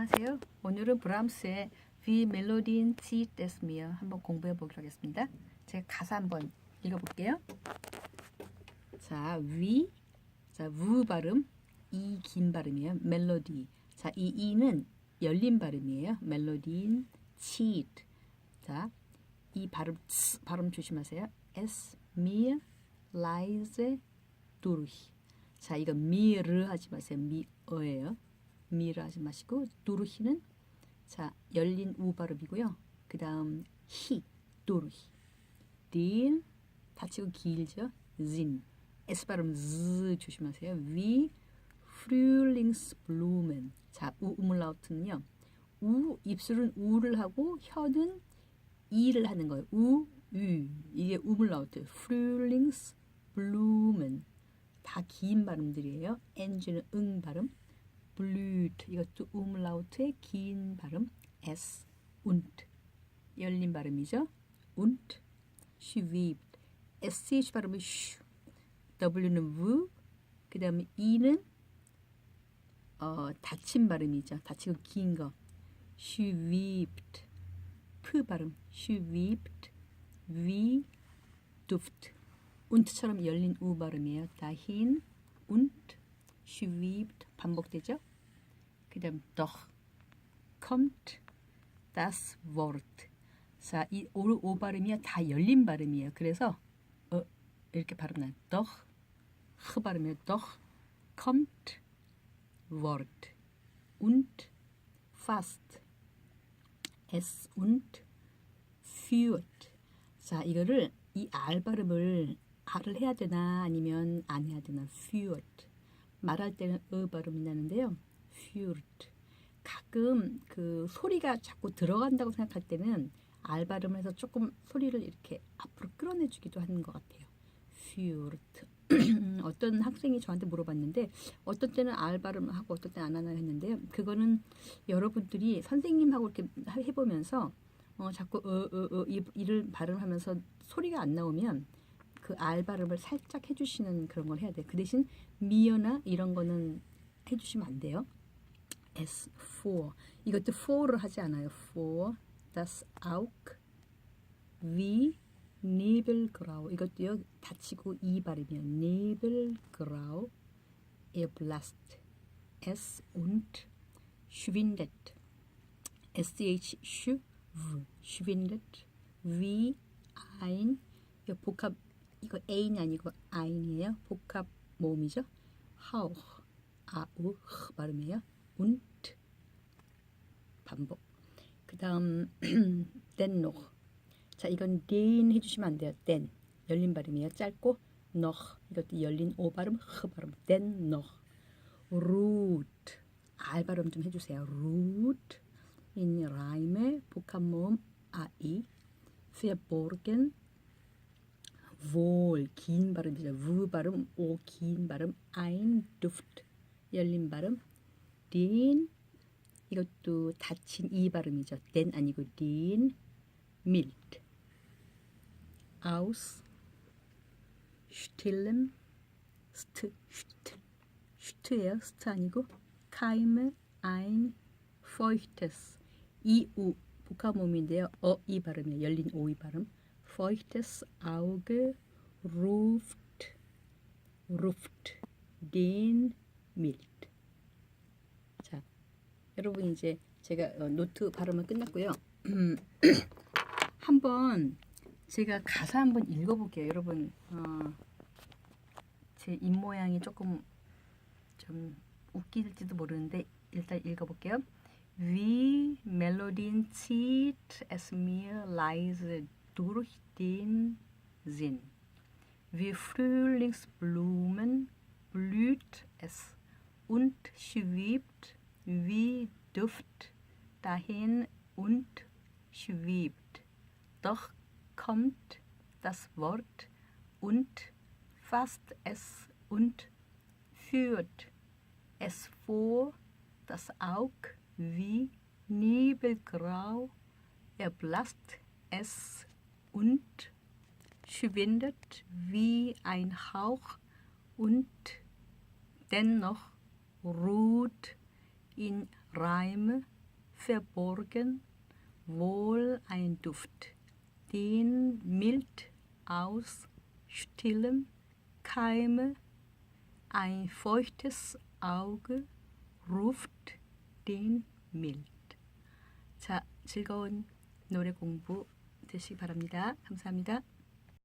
안녕하세요. 오늘은 브람스의 V 멜로디인 C 데스미어 한번 공부해 보기로 하겠습니다. 제가 가사 한번 읽어볼게요. 자, V, 자, 우 발음, 이 긴 발음이에요. 멜로디. 자, 이 이는 열린 발음이에요. 멜로디인 cheat. 자, 이 발음 츠, 발음 조심하세요. S, mir, leise, durch. 자, 이거 미르 하지 마세요. 미어예요. 미를 하지 마시고 두르히는 자 열린 우 발음이고요. 그 다음 히 두르히 딘 다치고 길죠. 진 S 발음 z 조심하세요. 위 프룰링스블루멘 자 우 우물라우트는요. 우 입술은 우를 하고 혀는 이를 하는 거예요. 우, 유 이게 우물라우트 프룰링스블루멘 다 긴 발음들이에요. 엔지는 응 발음 블루트 이것도 우물라우트의 긴 발음 s und 열린 발음이죠. und schwebt sh 발음은 슈 w는 w 그 다음에 e는 어, 닫힌 발음이죠. 닫히고 긴 거. schwebt 프 발음 schwebt wie duft unt처럼 열린 우 발음이에요. dahin und schwebt 반복되죠. 그다음 doch kommt das Wort. 자, 이 오, 오 발음이야 다 열린 발음이에요. 그래서 어, 이렇게 발음나요. doch 흐 발음이에요. doch kommt Wort und fast s und führt. 자, 이거를 이 R 발음을 R을 해야 되나 아니면 안 해야 되나 führt. 말할 때는 어 발음이 나는데요. Führt. 가끔 그 소리가 자꾸 들어간다고 생각할 때는 알 발음을 해서 조금 소리를 이렇게 앞으로 끌어내주기도 하는 것 같아요. führt. 어떤 학생이 저한테 물어봤는데 어떤 때는 알 발음하고 어떤 때는 안 하나 했는데요. 그거는 여러분들이 선생님하고 이렇게 해보면서 어, 자꾸 어, 어, 어, 이, 이를 발음하면서 소리가 안 나오면 그 알 발음을 살짝 해주시는 그런 걸 해야 돼요. 그 대신 미어나 이런 거는 해주시면 안 돼요. S for 이것도 for를 하지 않아요. for das auch wie Nebelgrau 이것도요 닫히고 이 발음이요. Nebelgrau erblasst S und schwindet sh 슈 v schwindet wie ein 이거 복합 이거 A는 아니고 Ein이에요. 복합 모음이죠. Hauch 아우 흐 발음이에요. Und 반복. 그 다음 dennoch 자 이건 den 해주시면 안 돼요. den 열린 발음이에요. 짧고 noch. 이것도 열린 오 발음 흐 발음. dennoch root. 알 발음 좀 해주세요. root in 라임의 복합 모음 아이. verborgen. wohl 긴 발음이죠. 우 발음 오긴 발음. ein duft. 열린 발음 den 이것도 닫힌 이 발음이죠. den 아니고 den mild aus stillen st st st예요. st 아니고 keime ein feuchtes 이우 복합 모음인데요. 어 이 발음이에요. 열린 오이 발음 feuchtes Auge ruft ruft den mild 자, 여러분 이제 제가 어, 노트 발음은 끝났고요. 한번 제가 가사 한번 읽어볼게요. 여러분 어, 제 입 모양이 조금 좀 웃길지도 모르는데 일단 읽어볼게요. Wie Melodien zieht es mir leise durch den Sinn. Wie Frühlingsblumen blüht es und schwebt wie Duft dahin und schwebt. Doch kommt das Wort und fasst es und führt es vor das Auge wie Nebelgrau, erblasst es und schwindet wie ein Hauch und dennoch ruht in Reim, verborgen, wohl ein Duft, den mild aus stillen Keime, ein feuchtes Auge ruft den mild. 자, 즐거운 노래 공부 되시기 바랍니다. 감사합니다.